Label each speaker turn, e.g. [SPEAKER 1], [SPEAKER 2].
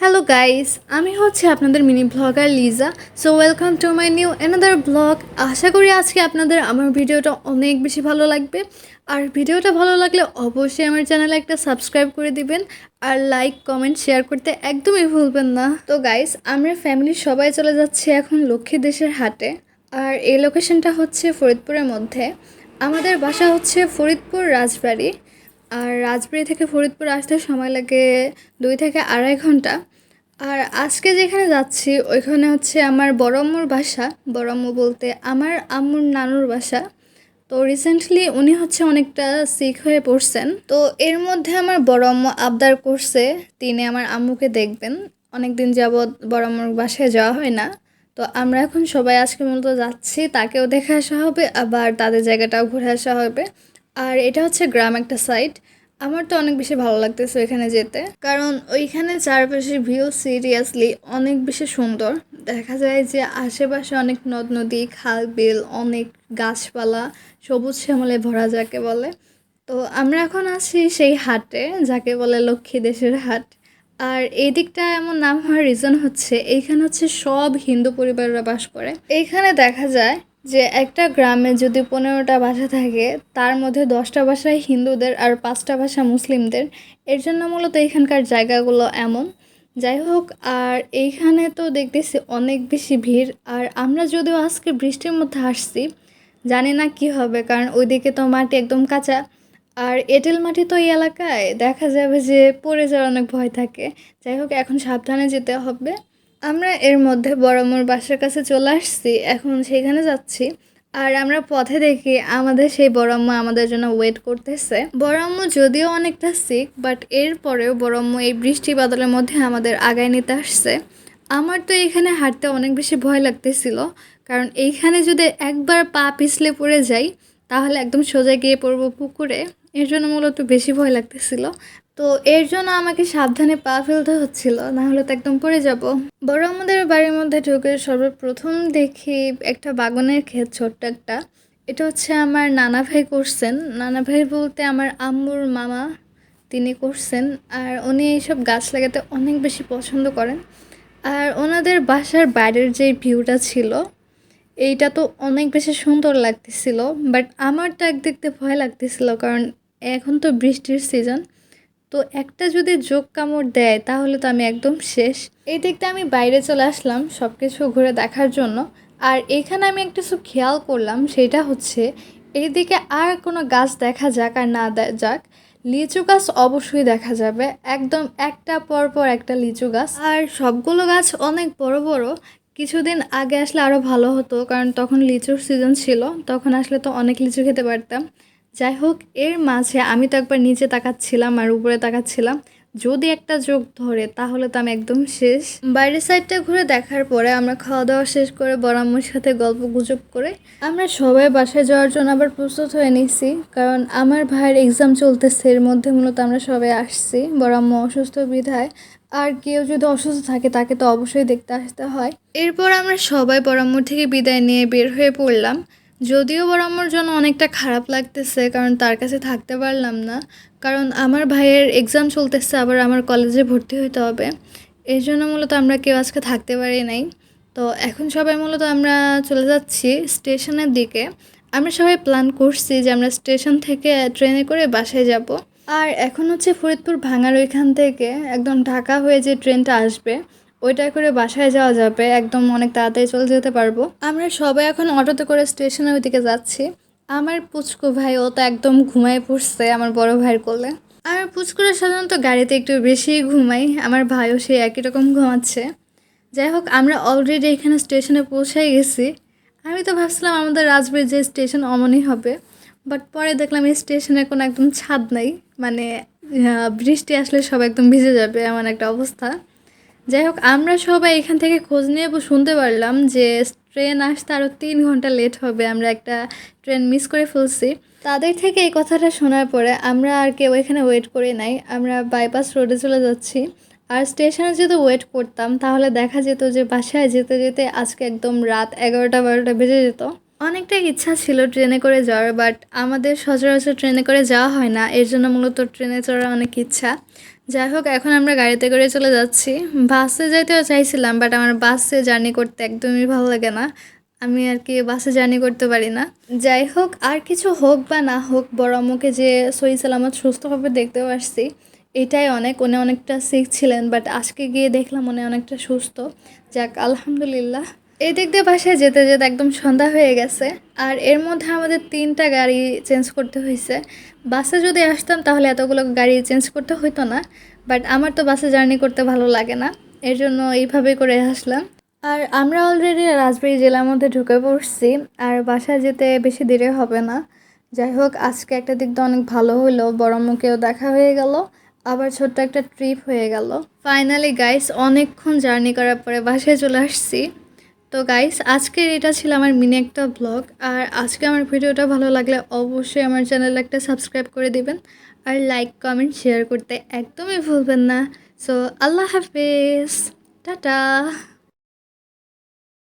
[SPEAKER 1] Hello guys আমি হচ্ছে আপনাদের mini blogger Liza so welcome to my new another blog আশা করি আজকে আপনাদের আমার ভিডিওটা অনেক বেশি ভালো লাগবে। আর ভিডিওটা ভালো লাগলে অবশ্যই আমার চ্যানেলে একটা সাবস্ক্রাইব করে দিবেন। আর লাইক কমেন্ট শেয়ার করতে একদমই ভুলবেন না। তো গাইস আমরা ফ্যামিলির সবাই চলে যাচ্ছি এখন লক্ষ্মী দেশের হাটে। আর এই লোকেশনটা হচ্ছে ফরিদপুরের মধ্যে। আমাদের বাসা হচ্ছে ফরিদপুর রাজবাড়ি। আর রাজবাড়ি থেকে ফরিদপুর আসতে সময় লাগে দুই থেকে আড়াই ঘণ্টা। আর আজকে যেখানে যাচ্ছি, ওইখানে হচ্ছে আমার বড় আম্মুর বাসা। বড় আম্মু বলতে আমার আম্মুর নানুর বাসা। তো রিসেন্টলি উনি হচ্ছে অনেকটা সিক হয়ে পড়ছেন। তো এর মধ্যে আমার বড় আম্মু আবদার করছে, তিনি আমার আম্মুকে দেখবেন। অনেক দিন যাবৎ বড় আম্মুর বাসায় যাওয়া হয় না। তো আমরা এখন সবাই আজকে মূলত যাচ্ছি, তাকেও দেখে আসা হবে, আবার তাদের জায়গাটাও ঘুরে আসা হবে। আর এটা হচ্ছে গ্রাম একটা সাইড আমার তো অনেক বেশি ভালো লাগতেছে ওইখানে যেতে। কারণ ওইখানে চারপাশে ভিউ সিরিয়াসলি অনেক বেশি সুন্দর। দেখা যায় যে আশেপাশে অনেক নদ নদী, খাল, বিল, অনেক গাছপালা, সবুজ শ্যামলে ভরা যাকে বলে। তো আমরা এখন আছি সেই হাটে, যাকে বলে লক্ষ্মী দেশের হাট। আর এই দিকটা এমন নাম হওয়ার রিজন হচ্ছে, এইখানে হচ্ছে সব হিন্দু পরিবাররা বাস করে। এইখানে দেখা যায় যে একটা গ্রামে যদি পনেরোটা বাসা থাকে, তার মধ্যে দশটা বাসায় হিন্দুদের আর পাঁচটা বাসা মুসলিমদের। এর জন্য মূলত এখানকার জায়গাগুলো এমন। যাই হোক, আর এইখানে তো দেখতেছি অনেক বেশি ভিড়। আর আমরা যদিও আজকে বৃষ্টির মধ্যে আসছি, জানি না কি হবে, কারণ ওইদিকে তো মাটি একদম কাঁচা। আর এঁটেল মাটি তো এই এলাকায় দেখা যাবে যে পড়ে যাওয়ার অনেক ভয় থাকে। যাই হোক, এখন সাবধানে যেতে হবে। আমরা এর মধ্যে বড়মোর বাসার কাছে চলে আসছি, এখন সেখানে যাচ্ছি। আর আমরা পথে দেখি আমাদের সেই বড়ম্ম আমাদের জন্য ওয়েট করতেছে। বড়ম্ম যদিও অনেকটা সিক বাট এরপরেও বড়ম্ম এই বৃষ্টি বাদলের মধ্যে আমাদের আগায় নিতে আসছে। আমার তো এখানে হাঁটতে অনেক বেশি ভয় লাগতেছিল, কারণ এইখানে যদি একবার পা পিছলে পড়ে যাই, তাহলে একদম সোজা গিয়ে পড়ব পুকুরে, এর জন্য মূলত বেশি ভয় লাগতেছিল। তো এর জন্য আমাকে সাবধানে পা ফেলতে হচ্ছিল না হলে তো একদম পড়ে যাব। বড় আমাদের বাড়ির মধ্যে ঢুকে সর্বপ্রথম দেখি একটা বাগানের ক্ষেত ছোট্ট একটা। এটা হচ্ছে আমার নানা ভাই করছেন। নানা ভাই বলতে আমার আম্মুর মামা তিনি করছেন, আর উনি এইসব গাছ লাগাতে অনেক বেশি পছন্দ করেন। আর ওনাদের বাসার বাইরের যে ভিউটা ছিল, এইটা তো অনেক বেশি সুন্দর লাগতেছিল, বাট আমার তো এক দেখতে ভয় লাগতেছিল, কারণ এখন তো বৃষ্টির সিজন। তো একটা যদি যোগ কামড় দেয়, তাহলে তো আমি একদম শেষ। এই দিকটা আমি বাইরে চলে আসলাম সব কিছু ঘুরে দেখার জন্য। আর এখানে আমি একটা কিছু খেয়াল করলাম, সেটা হচ্ছে এইদিকে আর কোনো গাছ দেখা যাক আর না যাক। লিচু গাছ অবশ্যই দেখা যাবে। একদম একটা পর পর একটা লিচু গাছ। আর সবগুলো গাছ অনেক বড় বড়। কিছুদিন আগে আসলে আরও ভালো হতো, কারণ তখন লিচুর সিজন ছিল, তখন আসলে তো অনেক লিচু খেতে পারতাম। যাই হোক এর মাঝে আমি তো একবার নিচে তাকাচ্ছিলাম আর উপরে তাকাচ্ছিলাম। যদি একটা যোগ ধরে, তাহলে তো আমি একদম শেষ। বাইরের সাইডটা ঘুরে দেখার পরে আমরা খাওয়া দাওয়া শেষ করে বড়াম্মুর সাথে গল্প গুজব করে আমরা সবাই বাসায় যাওয়ার জন্য আবার প্রস্তুত হয়ে নিছি। কারণ আমার ভাইয়ের এক্সাম চলতেছে, এর মধ্যে মূলত আমরা সবাই আসছি বড়াম্মু অসুস্থ বিধায়। আর কেউ যদি অসুস্থ থাকে, তাকে তো অবশ্যই দেখতে আসতে হয়। এরপর আমরা সবাই বরাম্মর থেকে বিদায় নিয়ে বের হয়ে পড়লাম। যদিও বড় আমার জন্য অনেকটা খারাপ লাগতেছে, কারণ তার কাছে থাকতে পারলাম না। কারণ আমার ভাইয়ের এক্সাম চলতেছে, আবার আমার কলেজে ভর্তি হতে হবে। এই জন্য মূলত আমরা কেউ আজকে থাকতে পারি নাই। তো এখন সবাই মূলত আমরা চলে যাচ্ছি স্টেশনের দিকে। আমরা সবাই প্ল্যান করছি যে আমরা স্টেশন থেকে ট্রেনে করে বাসায় যাব। আর এখন হচ্ছে ফরিদপুর ভাঙার ওইখান থেকে একদম ঢাকা হয়ে যে ট্রেনটা আসবে ওইটাই করে বাসায় যাওয়া যাবে, একদম অনেক তাড়াতাড়ি চলে যেতে পারব। আমরা সবাই এখন অটোতে করে স্টেশনের ওইদিকে যাচ্ছি। আমার পুচকু ভাই, ও তো একদম ঘুমায় পড়ছে আমার বড় ভাইয়ের কোলে। আর পুচকুরা সাধারণত গাড়িতে একটু বেশি ঘুমাই আমার ভাইও সেই একই রকম ঘুমাচ্ছে। যাই হোক, আমরা অলরেডি এখানে স্টেশনে পৌঁছাই গেছি। আমি তো ভাবছিলাম আমাদের রাজবাড়ির যে স্টেশন অমনই হবে বাট পরে দেখলাম এই স্টেশনে কোনো একদম ছাদ নাই। মানে বৃষ্টি আসলে সব একদম ভিজে যাবে, এমন একটা অবস্থা। যাই হোক, আমরা সবাই এখান থেকে খোঁজ নিয়ে শুনতে পারলাম যে ট্রেন আসতে আরও তিন ঘণ্টা লেট হবে। আমরা একটা ট্রেন মিস করে ফেলছি। তাদের থেকে এই কথাটা শোনার পরে আমরা আর কেউ এখানে ওয়েট করে নাই। আমরা বাইপাস রোডে চলে যাচ্ছি। আর স্টেশনে যদি ওয়েট করতাম, তাহলে দেখা যেত যে বাসায় যেতে যেতে আজকে একদম রাত এগারোটা বারোটা বেজে যেত। অনেকটা ইচ্ছা ছিল ট্রেনে করে যাওয়ার বাট আমাদের সচরাচর ট্রেনে করে যাওয়া হয় না। এর জন্য মূলত ট্রেনে চড়ার অনেক ইচ্ছা। যাই হোক, এখন আমরা গাড়িতে করে চলে যাচ্ছি। বাসে যাইতেও চাইছিলাম বাট আমার বাসে জার্নি করতে একদমই ভালো লাগে না। আমি আর কি বাসে জার্নি করতে পারি না। যাই হোক, আর কিছু হোক বা না হোক, বড় আম্মুকে যে সই সালামত সুস্থভাবে দেখতে পারছি এটাই অনেক। উনি অনেকটা সিক ছিলেন বাট আজকে গিয়ে দেখলাম উনি অনেকটা সুস্থ। যাক, আলহামদুলিল্লাহ। এই দিক দিয়ে বাসায় যেতে যেতে একদম সন্ধ্যা হয়ে গেছে। আর এর মধ্যে আমাদের তিনটা গাড়ি চেঞ্জ করতে হয়েছে। বাসে যদি আসতাম তাহলে এতগুলো গাড়ি চেঞ্জ করতে হতো না। বাট আমার তো বাসে জার্নি করতে ভালো লাগে না। এর জন্য এইভাবে করে আসলাম। আর আমরা অলরেডি রাজবাড়ি জেলার মধ্যে ঢুকে পড়ছি। আর বাসায় যেতে বেশি দেরি হবে না। যাই হোক, আজকে একটা দিক দিয়ে অনেক ভালো হলো বড় মুখেও দেখা হয়ে গেল। আবার ছোট্ট একটা ট্রিপ হয়ে গেল। ফাইনালি গাইস অনেকক্ষণ জার্নি করার পরে বাসায় চলে আসছি। তো গাইস আজকের এটা ছিল আমার মিনি একটা ব্লগ আর আজকে আমার ভিডিওটা ভালো লাগলে অবশ্যই আমার চ্যানেল একটা সাবস্ক্রাইব করে দিবেন, আর লাইক কমেন্ট শেয়ার করতে একদমই ভুলবেন না। সো আল্লাহ হাফেজ, টাটা।